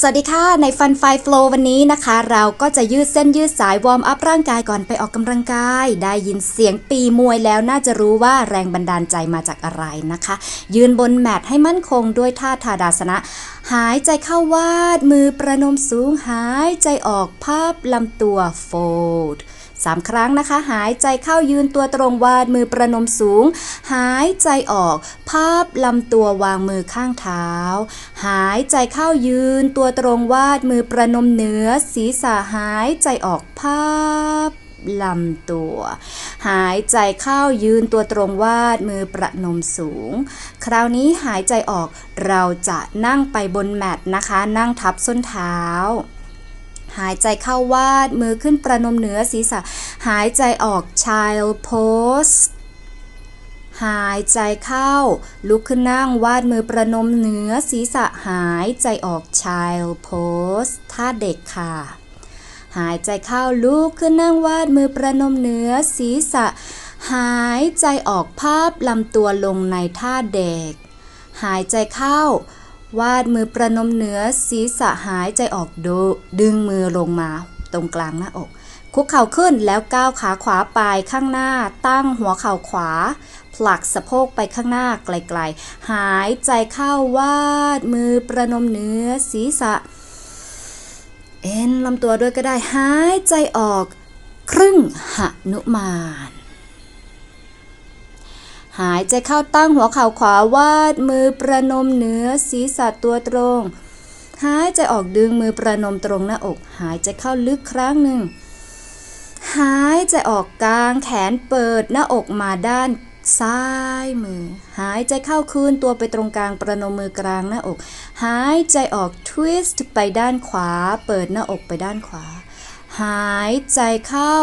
สวัสดีค่ะ ในฟันไฟฟลูวันนี้นะคะ เราก็จะยืดเส้นยืดสายวอร์มอัพร่างกายก่อนไปออกกำลังกาย ได้ยินเสียงปีมวยแล้วน่าจะรู้ว่าแรงบันดาลใจมาจากอะไรนะคะ ยืนบนแมทให้มั่นคงด้วยท่าทาดาสนะ หายใจเข้าวาดมือประนมสูงหายใจออกภาพลำตัวโฟลด สามครั้งนะคะ หายใจเข้ายืนตัวตรงวาดมือประนมสูง หายใจออก ภาพลำตัววางมือข้างเท้า หายใจเข้ายืนตัวตรงวาดมือประนมเหนือ ศีรษะหายใจออกภาพลำตัว หายใจเข้ายืนตัวตรงวาดมือประนมสูง คราวนี้หายใจออกเราจะนั่งไปบนแมตนะคะ นั่งทับส้นเท้า หายใจเข้าวาดมือขึ้นประนมเหนือศีรษะ หายใจออก child pose หายใจเข้า ลุกขึ้นนั่งวาดมือประนมเหนือศีรษะหายใจออก child pose ท่าเด็กค่ะ หายใจเข้าลุกขึ้นนั่งวาดมือประนมเหนือศีรษะ หายใจออกภาพลำตัวลงในท่าเด็ก หายใจเข้า วาดมือประนมเหนือศีรษะหายใจออกดดึงมือลงมาตรงกลางหน้าอก คุกเข่าขึ้นแล้วก้าวขาขวาไปข้างหน้า ตั้งหัวเข่าขวา ผลักสะโพกไปข้างหน้าไกลๆ หายใจเข้าวาดมือประนมเหนือศีรษะ เอ็นลำตัวด้วยก็ได้หายใจออก ครึ่งหนุมาน หายใจเข้าตั้งหัวเข่าขวาวาดมือประนมเหนือศีรษะตัวตรง หายใจออกดึงมือประนมตรงหน้าอก หายใจเข้าลึกครั้งหนึ่ง หายใจออกกลางแขนเปิดหน้าอกมาด้านซ้ายมือ หายใจเข้าคืนตัวไปตรงกลางประนมมือกลางหน้าอก หายใจออกทวิสต์ไปด้านขวา เปิดหน้าอกไปด้านขวา หายใจเข้า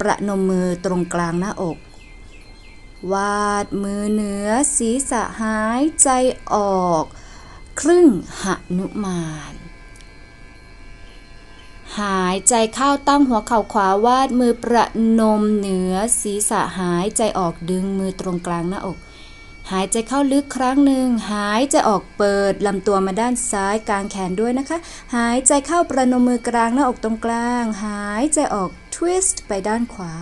ประนมมือตรงกลางหน้าอก วาดมือเหนือศีรษะหายใจออก ครึ่งหนุมาน หายใจเข้าตั้งหัวเข่าขวาวาดมือประนมเหนือศีรษะหายใจออกดึงมือตรงกลางหน้าอก หายใจเข้าลึกครั้งหนึ่งหายใจออกเปิดลำตัวมาด้านซ้ายกลางแขนด้วยนะคะ หายใจเข้าประนมมือกลางหน้าอกตรงกลาง หายใจออกทวิสต์ไปด้านขวา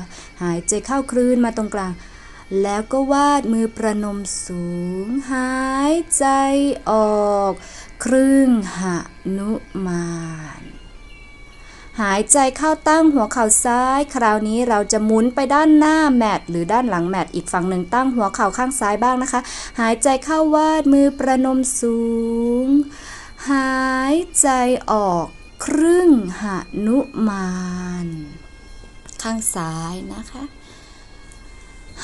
หายใจเข้าคลื่นมาตรงกลาง แล้วก็วาดมือประนมสูง หายใจออก ครึ่งหนุมานหายใจเข้าตั้งหัวเข่าซ้าย คราวนี้เราจะหมุนไปด้านหน้าแมตหรือด้านหลังแมตอีกฝั่งหนึ่งตั้งหัวเข่าข้างซ้ายบ้างนะคะ หายใจเข้าวาดมือประนมสูง หายใจออกครึ่งหนุมาน ข้างซ้ายนะคะ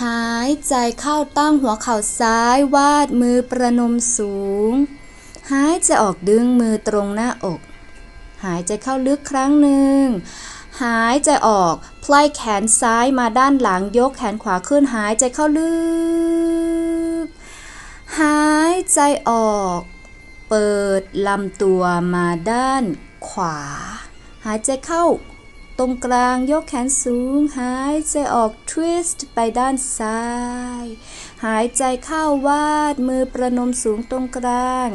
หายใจเข้าตั้งหัวเข่าซ้ายวาดมือประนมสูง หายใจออกดึงมือตรงหน้าอก หายใจเข้าลึกครั้งหนึ่ง หายใจออกพลายแขนซ้ายมาด้านหลังยกแขนขวาขึ้นหายใจเข้าลึก หายใจออก เปิดลำตัวมาด้านขวา หายใจเข้า รงกลาง ยกแขนสูง หายใจออกทวิสต์ไปด้านซ้าย หายใจเข้าวาดมือประนมสูงตรงกลาง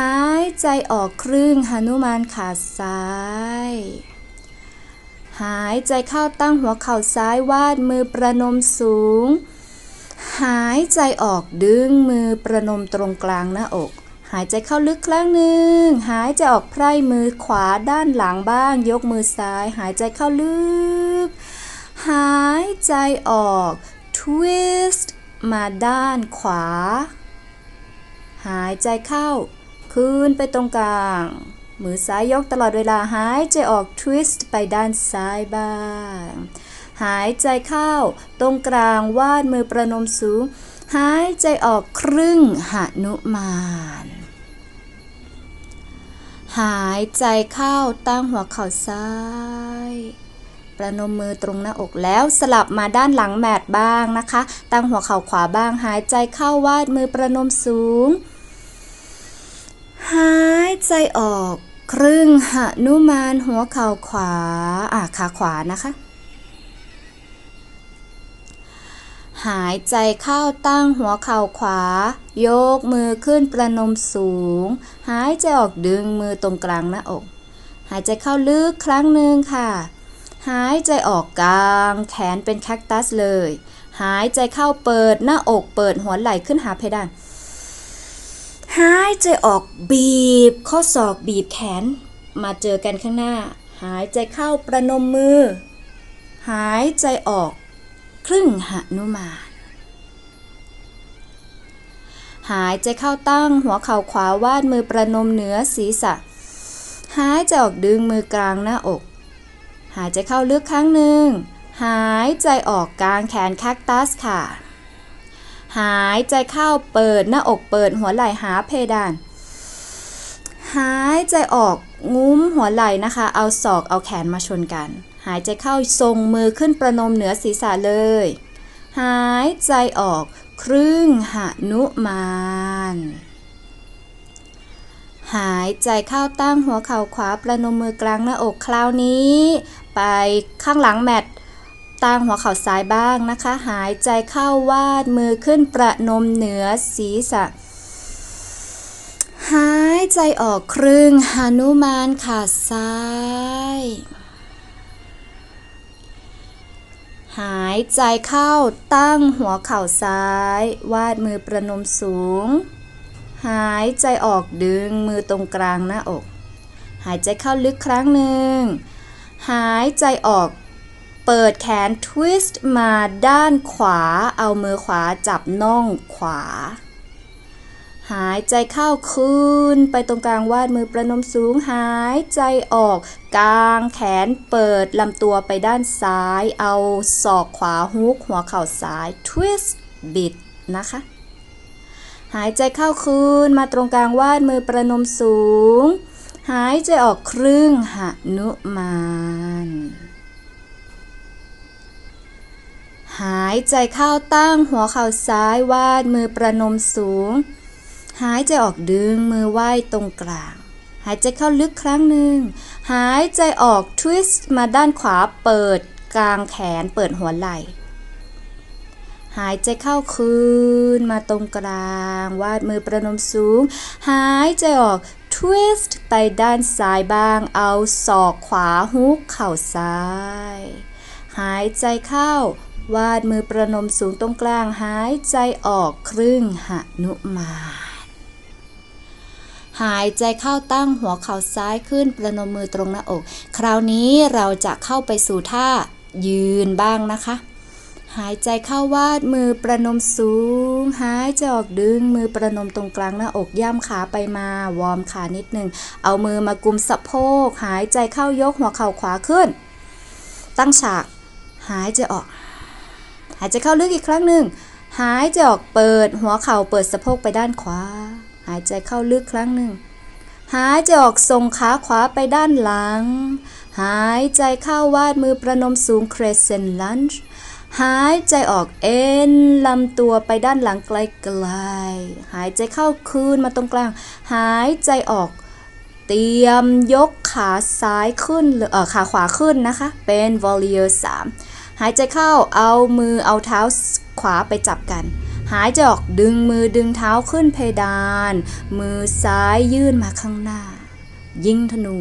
หายใจออกครึ่งหนุมานขาซ้าย หายใจเข้าตั้งหัวเข่าซ้ายวาดมือประนมสูง หายใจออกดึงมือประนมตรงกลางหน้าอก หายใจเข้าลึกครั้งหนึ่ง หายใจออกไพร่มือขวาด้านหลังบ้าง ยกมือซ้าย หายใจเข้าลึก หายใจออกทวิสต์มาด้านขวา หายใจเข้า คืนไปตรงกลาง มือซ้ายยกตลอดเวลา หายใจออกทวิสต์ไปด้านซ้ายบ้าง หายใจเข้า ตรงกลางวาดมือประนมสูงหายใจออกครึ่งหนุมาน หายใจเข้าตั้งหัวเข่าซ้าย ประนมมือตรงหน้าอกแล้วสลับมาด้านหลังแมตบ้างนะคะ ตั้งหัวเข่าขวาบ้าง หายใจเข้าวาดมือประนมสูง หายใจออก ครึ่งหนุมานหัวเข่าขวาอ่าขาขวานะคะ หายใจเข้าตั้งหัวเข่าขวา ยกมือขึ้นประนมสูง หายใจออกดึงมือตรงกลางหน้าอก หายใจเข้าลึกครั้งหนึ่งค่ะ หายใจออกกลางแขนเป็นแคคตัสเลย หายใจเข้าเปิดหน้าอกเปิดหัวไหล่ขึ้นหาเพดาน หายใจออกบีบ ข้อศอกบีบแขน มาเจอกันข้างหน้า หายใจเข้าประนมมือ หายใจออก ครึ่งหนุมาน หายใจเข้าตั้งหัวเข่าขวาวาดมือประนมเหนือศีรษะ หายใจออกดึงมือกลางหน้าอก หายใจเข้าลึกครั้งหนึ่ง หายใจออกกลางแขนแคคตัสค่ะ หายใจเข้าเปิดหน้าอกเปิดหัวไหล่หาเพดาน หายใจออกงุ้มหัวไหล่นะคะ เอาศอกเอาแขนมาชนกัน หายใจเข้าทรงมือขึ้นประนมเหนือศีรษะเลย หายใจออกครึ่งหนุมาน หายใจเข้าตั้งหัวเข่าขวาประนมมือกลางหน้าอกคราวนี้ ไปข้างหลังแมตตั้งหัวเข่าซ้ายบ้างนะคะ หายใจเข้าวาดมือขึ้นประนมเหนือศีรษะหายใจออกครึ่งหนุมานขาซ้าย หายใจเข้าตั้งหัวเข่าซ้าย วาดมือประนมสูง หายใจออกดึงมือตรงกลางหน้าอก หายใจเข้าลึกครั้งหนึ่ง หายใจออก เปิดแขนทวิสต์มาด้านขวา เอามือขวาจับน่องขวา หายใจเข้าคืนไปตรงกลางวาดมือประนมสูงหายใจออกกลางแขนเปิดลำตัวไปด้านซ้าย เอาศอกขวาฮุกหัวเข่าซ้าย twist บิดนะคะ หายใจเข้าคืนมาตรงกลางวาดมือประนมสูง หายใจออกครึ่งหนุมานหายใจเข้าตั้งหัวเข่าซ้ายวาดมือประนมสูง หายใจออกดึงมือไหว้ตรงกลาง หายใจเข้าลึกครั้งหนึ่ง หายใจออกทวิสต์มาด้านขวาเปิดกลางแขนเปิดหัวไหล่หายใจเข้าคืนมาตรงกลาง วาดมือประนมสูง หายใจออกทวิสต์ไปด้านซ้ายบ้าง เอาศอกขวาฮุกเข่าซ้าย หายใจเข้า วาดมือประนมสูงตรงกลาง หายใจออกครึ่งหนุมาน หายใจเข้าตั้งหัวเข่าซ้ายขึ้นประนมมือตรงหน้าอก คราวนี้เราจะเข้าไปสู่ท่ายืนบ้างนะคะ หายใจเข้าวาดมือประนมสูง หายใจออกดึงมือประนมตรงกลางหน้าอกย่ำขาไปมาวอร์มขานิดนึง เอามือมากุมสะโพก หายใจเข้ายกหัวเข่าขวาขึ้น ตั้งฉาก หายใจออก หายใจเข้าลึกอีกครั้งหนึ่งหายใจออกเปิดหัวเข่าเปิดสะโพกไปด้านขวา หายใจเข้าลึกครั้งหนึ่ง หายใจออกส่งขาขวาไปด้านหลัง หายใจเข้าวาดมือประนมสูง crescent lunge หายใจออกเอ็นลำตัวไปด้านหลังไกลๆ หายใจเข้าคืนมาตรงกลาง หายใจออก เตรียมยกขาซ้ายขึ้นเอ่อขาขวาขึ้นนะคะ เป็น warrior 3หายใจเข้าเอามือเอาเท้าขวาไปจับกัน หายใจออกดึงมือดึงเท้าขึ้นเพดาน มือซ้ายยื่นมาข้างหน้า ยิงธนู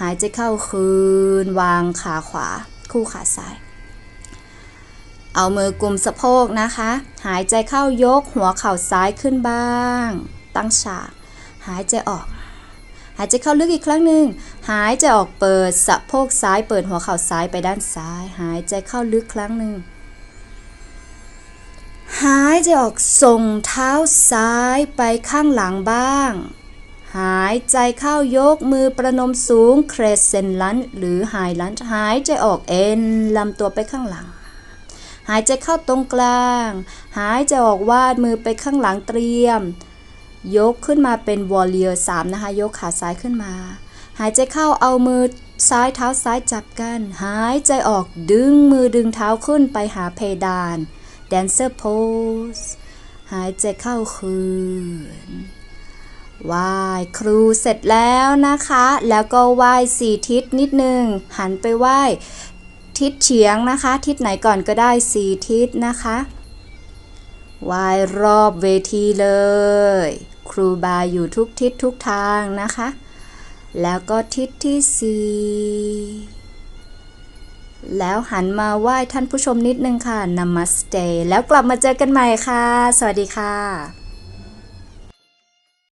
หายใจเข้าคืน วางขาขวา คู่ขาซ้าย เอามือกลุ่มสะโพกนะคะ หายใจเข้ายกหัวเข่าซ้ายขึ้นบ้าง ตั้งฉาก หายใจออกหายใจเข้าลึกอีกครั้งหนึ่ง หายใจออกเปิดสะโพกซ้ายเปิดหัวเข่าซ้ายไปด้านซ้าย หายใจเข้าลึกครั้งหนึ่ง หายใจออกส่งเท้าซ้ายไปข้างหลังบ้าง หายใจเข้ายกมือประนมสูง crescent lunge หรือ high lunge หายใจออกเอ็นลำตัวไปข้างหลัง หายใจเข้าตรงกลาง หายใจออกวาดมือไปข้างหลังเตรียม ยกขึ้นมาเป็น warrior 3นะคะ ยกขาซ้ายขึ้นมา หายใจเข้าเอามือซ้ายเท้าซ้ายจับกัน หายใจออกดึงมือดึงเท้าขึ้นไปหาเพดาน dancer pose หายใจเข้าคืนไหว้ครูเสร็จแล้วนะคะ แล้วก็ไหว้สี่ทิศนิดนึง หันไปไหว้ทิศเฉียงนะคะ ทิศไหนก่อนก็ได้สี่ทิศนะคะว่ายรอบเวทีเลย ครูบาอยู่ทุกทิศทุกทางนะคะ แล้วก็ทิศที่สี่ แล้วหันมาไหว้ท่านผู้ชมนิดนึงค่ะ Namaste แล้วกลับมาเจอกันใหม่ค่ะ สวัสดีค่ะ